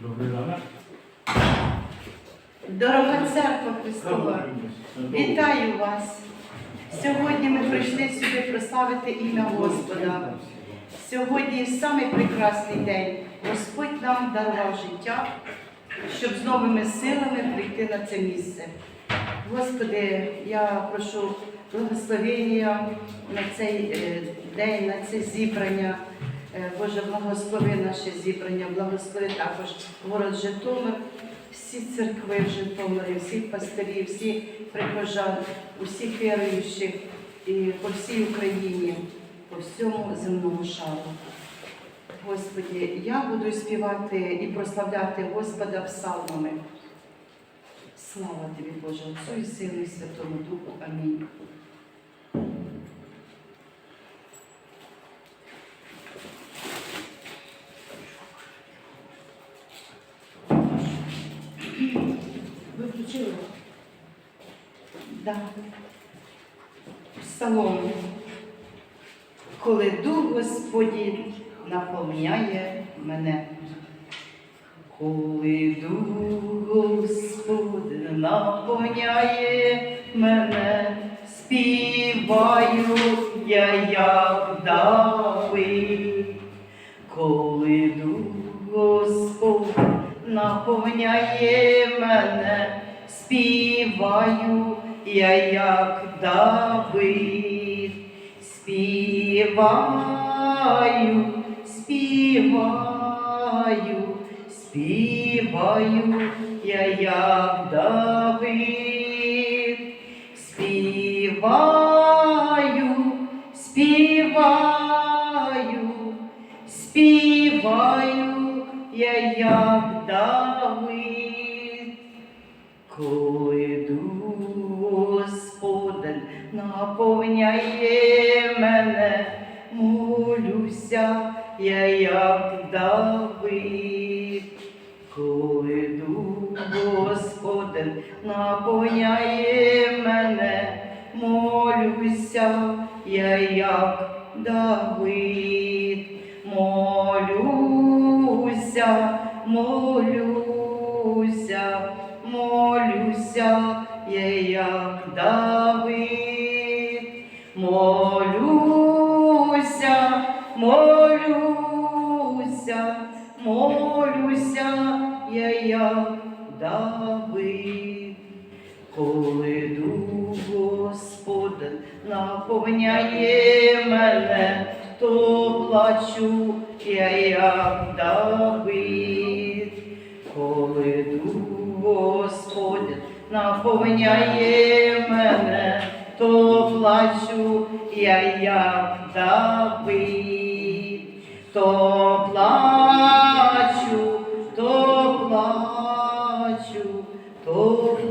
Добрий ранок. Дорога церква Христова, вітаю вас! Сьогодні ми прийшли сюди прославити ім'я Господа. Сьогодні самий прекрасний день. Господь нам дарував життя, щоб з новими силами прийти на це місце. Господи, я прошу благословення на цей е, день, на це зібрання. Е, Боже, благослови наше зібрання, благослови також город Житомир, всі церкви в Житомирі, всіх пастирів, всіх прихожан, усіх віруючих і по всій Україні, по всьому земному шару. Господі, я буду співати і прославляти Господа псалмами. Слава тобі, Боже, Отцю і Сину, і Святому Духу. Амінь. Да. Псалом. Коли дух Господній наповняє мене. Коли дух Господь наповняє мене, співаю я як Давид. Коли дух Господь наповняє мене, співаю я як Давид. Співаю, співаю, співаю я як Давид. Співаю, співаю, співаю я як Давид. Коли наповняє мене, молюся я як Давид. Коли дух Господень наповняє мене, молюся я як Давид. Молюся, молюся, молюся я як Давид. Молюся, молюся, молюся я як Давид. Коли дух Господень наповняє мене, то плачу я як Давид. Коли дух Господень наповняє мене, то плачу я Давид. То плачу, то плачу, то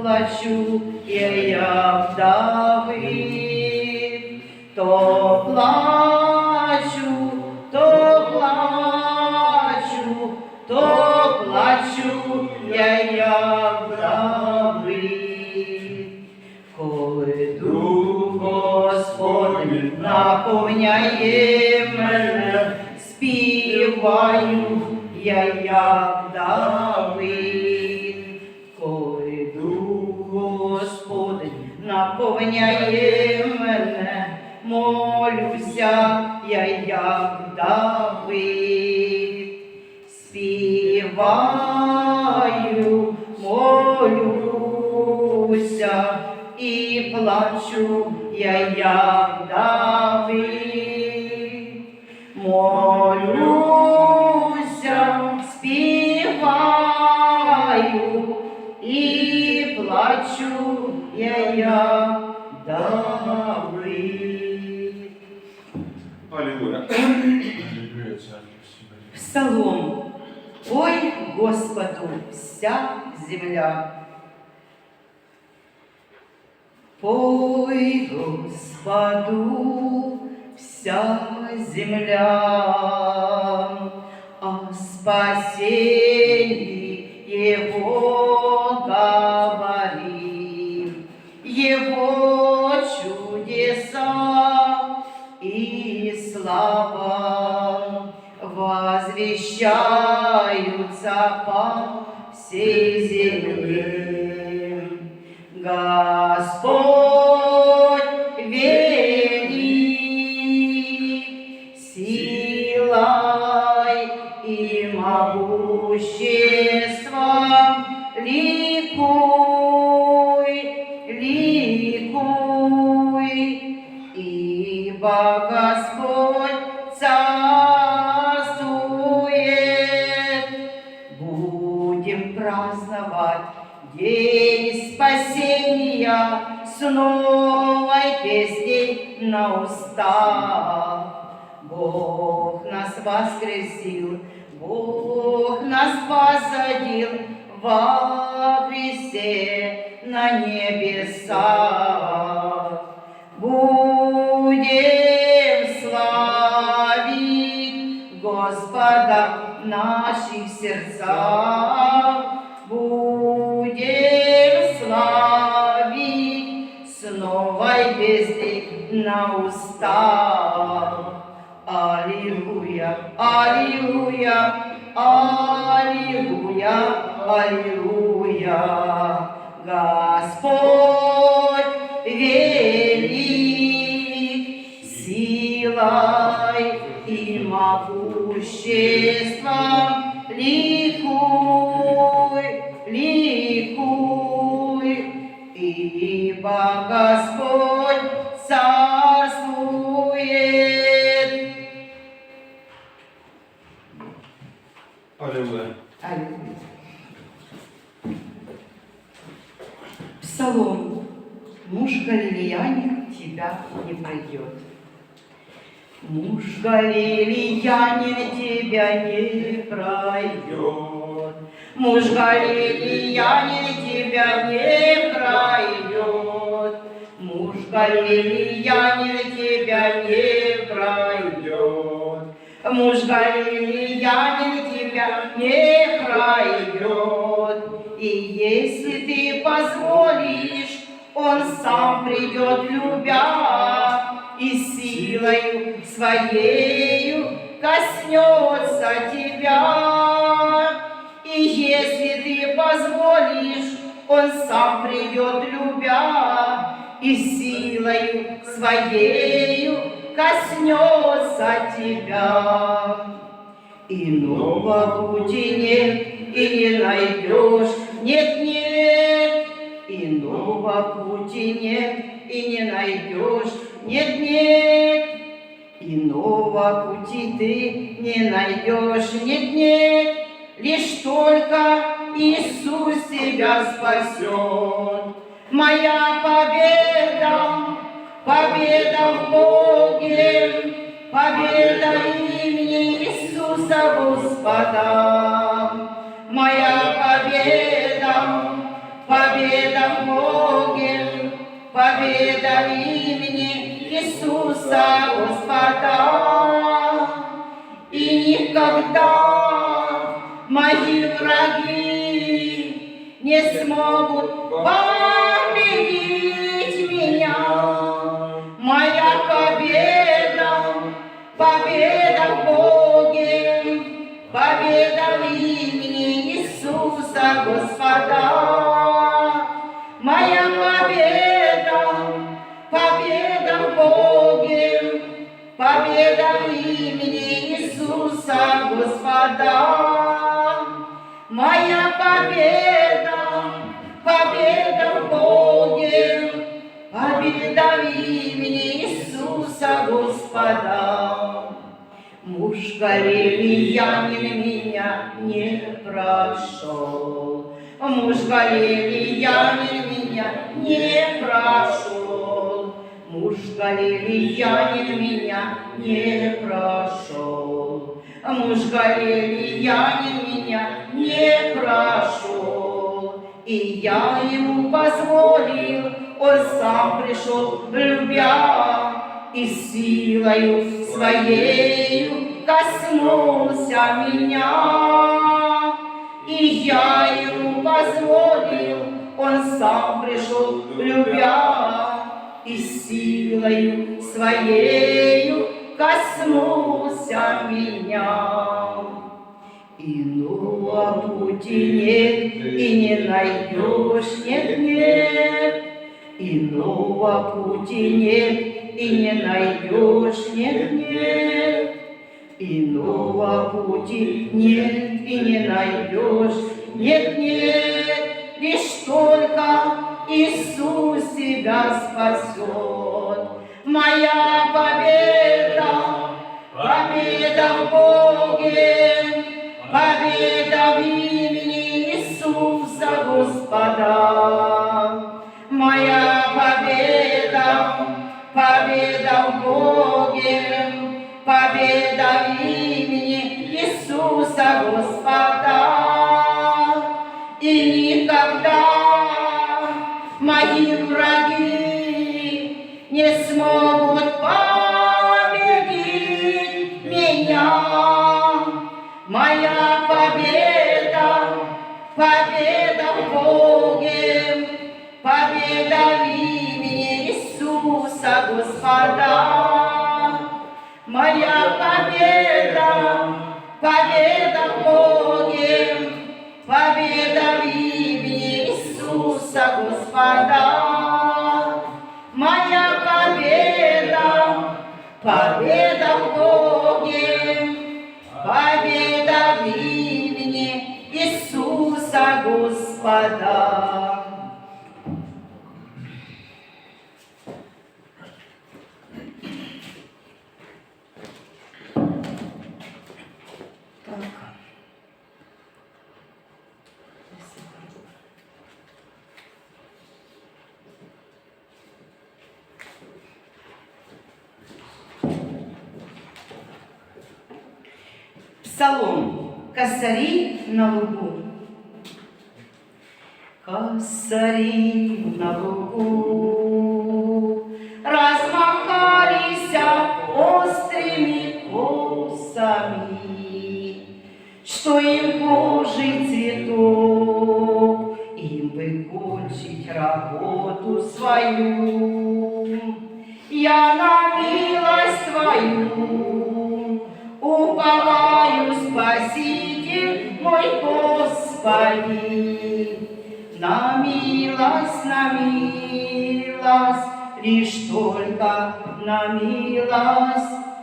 плачу я як Давид, Співаю, молюся і плачу я як Давид. Молюся, співаю і плачу я як Давид. Аллилуйя. Аллилуйя, церква. Псалом. Ой Господу вся земля. Пой Господу вся земля, о спасении Его возвещаются запах всей земли. Господь день спасения с новой песней на устах. Бог нас воскресил, Бог нас посадил во Христе на небесах. Будем славить Господа в наших сердцах. Будем славить с новой песней на устах. Аллилуйя, аллилуйя, аллилуйя, аллилуйя. Господь велик, силой и могуществом галилеянин тебя не пройдет. Муж галилеянин тебя не пройдет. Муж галилеянин тебя не пройдет. Муж галилеянин тебя не пройдет. И если ты позволишь, он сам придет, любя, и силою своею коснется тебя. И если ты позволишь, он сам придет, любя, и силою своею коснется тебя. Иного пути нет и не найдешь, нет, нет, иного пути нет и не найдешь, нет, нет, иного пути ты не найдешь, нет, нет, лишь только Иисус тебя спасет. Моя победа, победа в Боге, победа имени Иисуса Господа. Моя победа, победа в Боге, победа имени Иисуса Господа. И никогда мои враги не смогут победить меня. Моя победа, победа в Боге, победа в имени Иисуса Господа. В имени Иисуса Господа. Моя победа, победа в Боге, победа в имени Иисуса Господа. Муж галилеянин меня не прошел. Муж галилеянин меня не прошел. Муж галилеянин меня не прошел. Муж галилеянин меня не прошел. И я ему позволил, он сам пришел, любя, и силою своею коснулся меня. И я ему позволил, он сам пришел, любя, и силою своею коснулся меня. Иного пути нет и не найдешь, нет, нет. Иного пути нет и не найдешь, нет, нет. Иного пути нет и не найдешь, нет, нет. Лишь только Иисус тебя спасет. Моя победа, победа в Боге, Моя победа, победа в Боге, победа в имени Иисуса Господа. Моя победа, победа в Боге, победа в имени Иисуса Господа. Моя победа, победа Господа. Псалом Косари на лугу. Косари на лугу размахались острыми косами, что им Божий им бы кончить работу свою. Я на милость твою уповаю, Спаситель мой Господи. На милость, лишь только на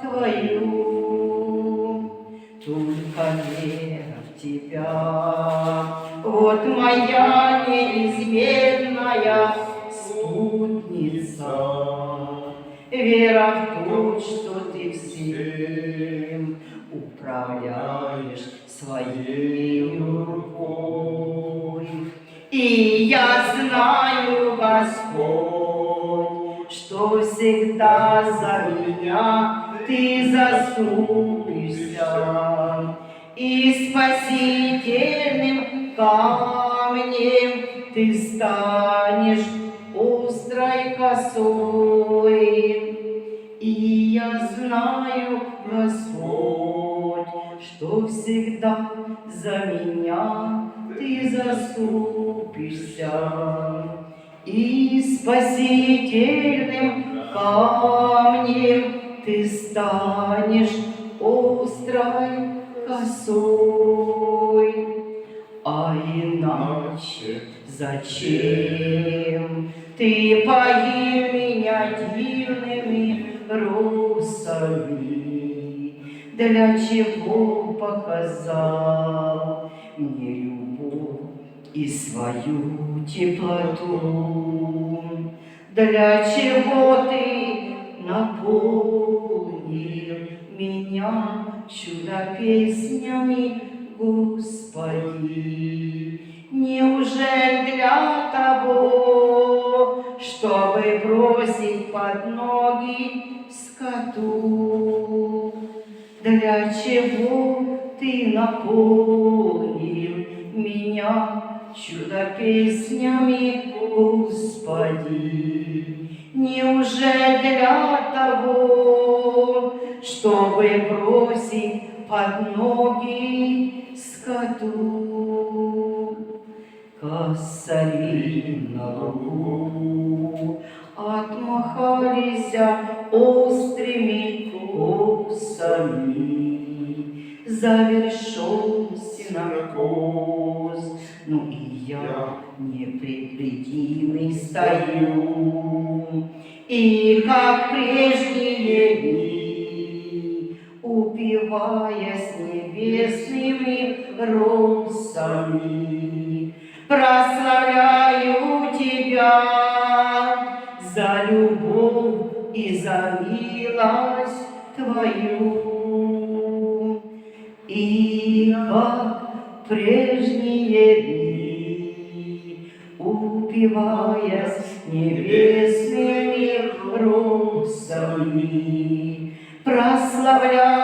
Твою. Только вера в Тебя, вот моя неизменная спутница. Вера в то, что Ты всем за меня Ты заступишься. И спасительным камнем Ты станешь острой косой. И я знаю, Господь, что всегда за меня Ты заступишься. И спасительным камнем Ты станешь острой косой. А иначе зачем ты поил меня дивными росами? Для чего показал мне любовь и свою теплоту? Для чего ты наполнил меня чудо песнями, Господи? Неужели для того, чтобы бросить под ноги скоту? Для чего ты наполнил меня чудо песнями, Господи? Неужели для того, чтобы бросить под ноги скоту? Косари на лугу отмахались острыми косами. Завершился синокос. Ну и я неприглядимый стою, и как прежние дни, упиваясь небесными росами, прославляю Тебя за любовь и за милость Твою. И как прежние дни, упиваясь небесными росами, прославляю